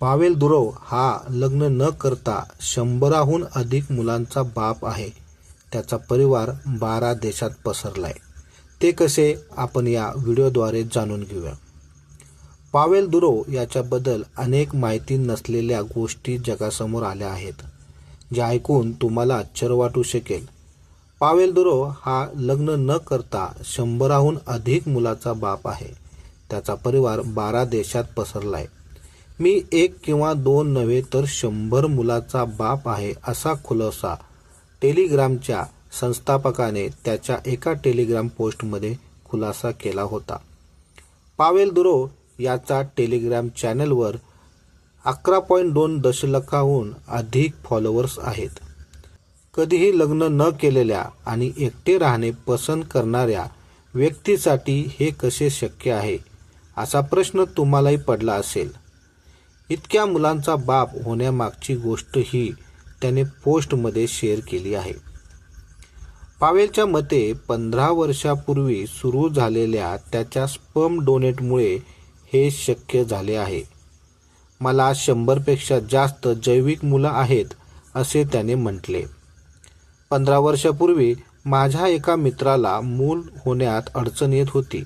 पावेल दुरव हा लग्न न करता शंभराहून अधिक मुलांचा बाप आहे. त्याचा परिवार बारा देशात पसरलाय. ते कसे? आपण या व्हिडिओद्वारे जाणून घेऊया. पावेल दुरो याच्याबद्दल अनेक माहिती नसलेल्या गोष्टी जगासमोर आल्या आहेत जे ऐकून तुम्हाला आश्चर्य वाटू शकेल. पावेल दुरो हा लग्न न करता शंभराहून अधिक मुलाचा बाप आहे. त्याचा परिवार बारा देशात पसरलाय. मी एक किंवा दोन नव्हे तर शंभर मुलाचा बाप आहे असा खुलासा टेलिग्रामच्या संस्थापकाने त्याच्या एका टेलिग्राम पोस्टमध्ये खुलासा केला होता. पावेल दुरो याचा टेलिग्राम चॅनलवर अकरा पॉईंट दोन दशलक्षाहून अधिक फॉलोअर्स आहेत. कधीही लग्न न केलेल्या आणि एकटे राहणे पसंत करणाऱ्या व्यक्तीसाठी हे कसे शक्य आहे? असा प्रश्न तुम्हालाही पडला असेल. इतक्या मुलांचा बाप होण्यामागची गोष्ट ही त्याने पोस्टमध्ये शेअर केली आहे. पावेलच्या मते पंधरा वर्षापूर्वी सुरू झालेल्या त्याच्या स्पर्म डोनेटमुळे हे शक्य झाले आहे. मला शंभरपेक्षा जास्त जैविक मुलं आहेत असे त्याने म्हटले. पंधरा वर्षापूर्वी माझ्या एका मित्राला मूल होण्यात अडचण येत होती.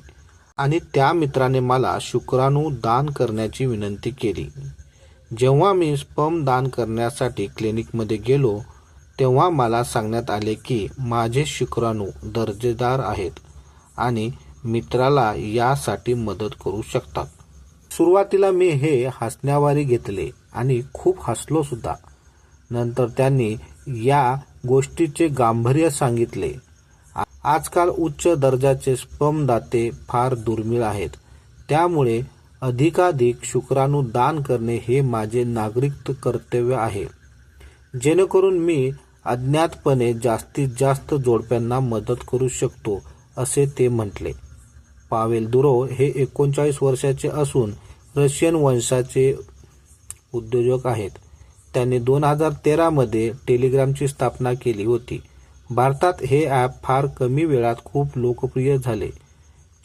आणि त्या मित्राने मला शुक्राणू दान करण्याची विनंती केली. जेव्हा मी स्पर्म दान करण्यासाठी क्लिनिकमध्ये गेलो तेव्हा मला सांगण्यात आले की माझे शुक्राणू दर्जेदार आहेत आणि मित्राला यासाठी मदत करू शकतात. सुरुवातीला मी हे हसण्यावारी घेतले आणि खूप हसलो सुद्धा. नंतर त्यांनी या गोष्टीचे गांभीर्य सांगितले. आजकाल उच्च दर्जाचे स्पम दाते फार दुर्मिळ आहेत. त्यामुळे अधिकाधिक शुक्राणू दान करणे हे माझे नागरिक कर्तव्य आहे. जेणेकरून मी अज्ञातपणे जास्तीत जास्त जोडप्यांना मदत करू शकतो असे ते म्हटले. पावेल दुरो हे एकोणचाळीस वर्षाचे असून रशियन वंशाचे उद्योजक आहेत. त्यांनी दोन हजार तेरामध्ये टेलिग्रामची स्थापना केली होती. भारतात हे ॲप फार कमी वेळात खूप लोकप्रिय झाले.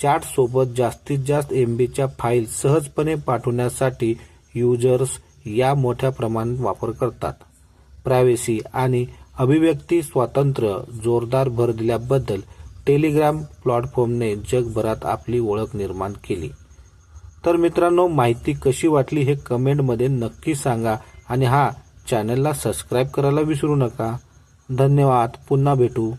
चॅटसोबत जास्तीत जास्त एम बीच्या फाईल सहजपणे पाठवण्यासाठी युजर्स या मोठ्या प्रमाणात वापर करतात. प्रायव्हेसी आणि अभिव्यक्ती स्वातंत्र्य जोरदार भर दिल्याबद्दल टेलिग्राम प्लॅटफॉर्मने जगभरात आपली ओळख निर्माण केली. तर मित्रांनो माहिती कशी वाटली हे कमेंटमध्ये नक्की सांगा आणि हा चॅनलला सबस्क्राईब करायला विसरू नका. धन्यवाद. पुन्हा भेटू.